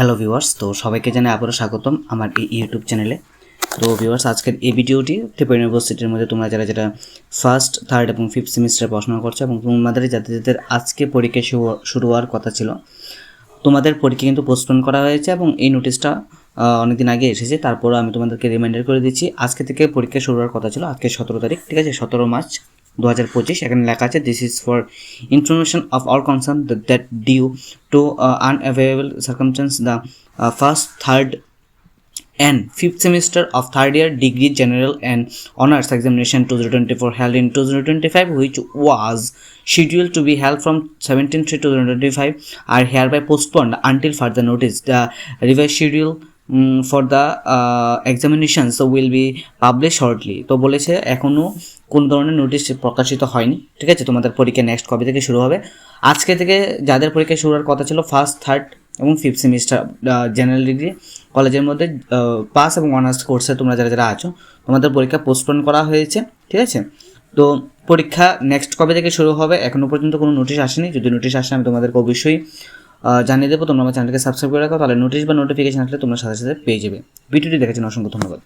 Hello viewers, তো সবাইকে জানাই আবারও স্বাগতম আমার এই ইউটিউব চ্যানেলে। তো ভিউয়ার্স, আজকের এই ভিডিওটি ত্রিপুরা ইউনিভার্সিটির মধ্যে তোমরা যারা যারা ফার্স্ট থার্ড এবং ফিফথ সেমিস্টারে পড়াশোনা করছ এবং তোমাদের যাদের যাদের আজকে পরীক্ষা শুরু- হওয়ার কথা ছিল, তোমাদের পরীক্ষা কিন্তু পোস্টপোন করা হয়েছে এবং এই নোটিশটা অনেকদিন আগে এসেছে। তারপর আমি তোমাদেরকে রিমাইন্ডার করে দিচ্ছি, আজকে থেকে পরীক্ষা শুরু হওয়ার কথা ছিল। আজকে সতেরো তারিখ, ঠিক আছে? সতেরো মার্চ দু হাজার পঁচিশ, এখানে লেখা আছে this is for information of our concern that due to unavailable circumstances the first third and fifth semester of third year degree general and honours examination two zero twenty four held in two zero twenty five which was schedule to be help from seventeen three two zero twenty five are hereby postponed until further notice the revise schedule for the examination so will be publish shortly তো বলেছে এখনও কোন ধরনের notice প্রকাশিত হয়নি, ঠিক আছে? তোমাদের পরীক্ষা নেক্সট কবে থেকে শুরু হবে? আজকে থেকে যাদের পরীক্ষা শুরু হওয়ার কথা ছিল ফার্স্ট থার্ড এবং ফিফথ সেমিস্টার জেনারেল ডিগ্রি কলেজের মধ্যে পাস এবং অনার্স কোর্সে তোমরা যারা যারা আছো, তোমাদের পরীক্ষা পোস্টপোন করা হয়েছে, ঠিক আছে? তো পরীক্ষা নেক্সট কবে থেকে শুরু হবে এখনও পর্যন্ত কোনো নোটিশ আসেনি। যদি নোটিশ আসে, আমি তোমাদেরকে অবশ্যই জানিয়ে দেবো। তোমরা আমার চ্যানেলকে সাবস্ক্রাইব করে রাখো, তাহলে নোটিশ বা নোটিফিকেশন আসলে তোমরা সাথে সাথে পেয়ে যাবে। ভিডিওটি দেখার জন্য অসংখ্য ধন্যবাদ।